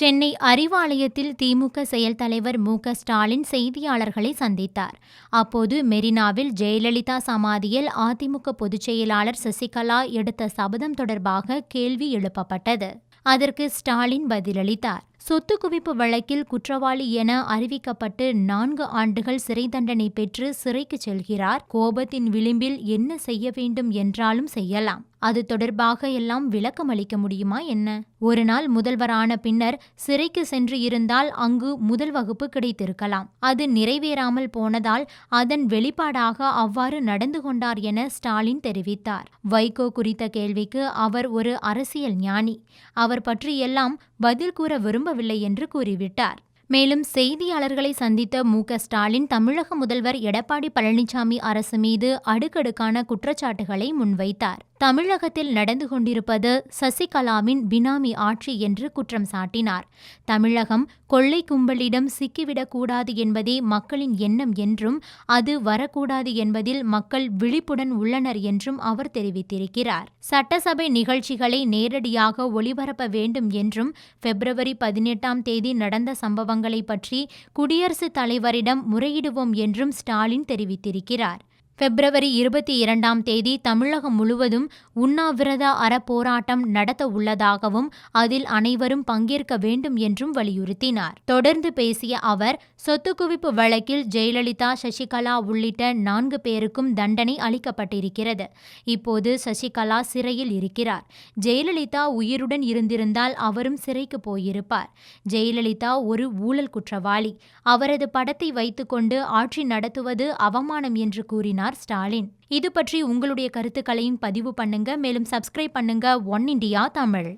சென்னை அறிவாலயத்தில் திமுக செயல் தலைவர் மு க ஸ்டாலின் செய்தியாளர்களை சந்தித்தார். அப்போது மெரினாவில் ஜெயலலிதா சமாதியில் அதிமுக பொதுச் செயலாளர் சசிகலா எடுத்த சபதம் தொடர்பாக கேள்வி எழுப்பப்பட்டது. அதற்கு ஸ்டாலின் பதிலளித்தார். சொத்து குவிப்பு வழக்கில் குற்றவாளி என அறிவிக்கப்பட்டு நான்கு ஆண்டுகள் சிறை தண்டனை பெற்று சிறைக்கு செல்கிறார். கோபத்தின் விளிம்பில் என்ன செய்ய வேண்டும் என்றாலும் செய்யலாம். அது தொடர்பாக எல்லாம் விளக்கம் அளிக்க முடியுமா என்ன? ஒரு நாள் முதல்வரான பின்னர் சிறைக்கு சென்று இருந்தால் அங்கு முதல் வகுப்பு கிடைத்திருக்கலாம். அது நிறைவேறாமல் போனதால் அதன் வெளிப்பாடாக அவ்வாறு நடந்து கொண்டார் என ஸ்டாலின் தெரிவித்தார். வைகோ குறித்த கேள்விக்கு அவர் ஒரு அரசியல் ஞானி. அவர் பற்றியெல்லாம் பதில் கூற விரும்பவில்லை என்று கூறிவிட்டார். மேலும் செய்தியாளர்களை சந்தித்த மு. க. ஸ்டாலின் தமிழக முதல்வர் எடப்பாடி பழனிசாமி அரசு மீது அடுக்கடுக்கான குற்றச்சாட்டுகளை முன்வைத்தார். தமிழகத்தில் நடந்து கொண்டிருப்பது சசிகலாவின் பினாமி ஆட்சி என்று குற்றம் சாட்டினார். தமிழகம் கொள்ளை கும்பலிடம் சிக்கிவிடக்கூடாது என்பதே மக்களின் எண்ணம் என்றும் அது வரக்கூடாது என்பதில் மக்கள் விழிப்புடன் உள்ளனர் என்றும் அவர் தெரிவித்திருக்கிறார். சட்டசபை நிகழ்ச்சிகளை நேரடியாக ஒளிபரப்ப வேண்டும் என்றும் பிப்ரவரி பதினெட்டாம் தேதி நடந்த சம்பவங்களை பற்றி குடியரசுத் தலைவரிடம் முறையிடுவோம் என்றும் ஸ்டாலின் தெரிவித்திருக்கிறார். பிப்ரவரி இருபத்தி இரண்டாம் தேதி தமிழகம் முழுவதும் உண்ணாவிரத அறப்போராட்டம் நடத்த உள்ளதாகவும் அதில் அனைவரும் பங்கேற்க வேண்டும் என்றும் வலியுறுத்தினார். தொடர்ந்து பேசிய அவர் சொத்து குவிப்பு வழக்கில் ஜெயலலிதா சசிகலா உள்ளிட்ட நான்கு பேருக்கும் தண்டனை அளிக்கப்பட்டிருக்கிறது. இப்போது சசிகலா சிறையில் இருக்கிறார். ஜெயலலிதா உயிருடன் இருந்திருந்தால் அவரும் சிறைக்கு போயிருப்பார். ஜெயலலிதா ஒரு ஊழல் குற்றவாளி. அவரது படத்தை வைத்துக்கொண்டு ஆட்சி நடத்துவது அவமானம் என்று கூறினார் கூறினார் ஸ்டாலின். இது பற்றி உங்களுடைய கருத்துக்களையும் பதிவு பண்ணுங்க. மேலும் சப்ஸ்கிரைப் பண்ணுங்க. One India Tamil.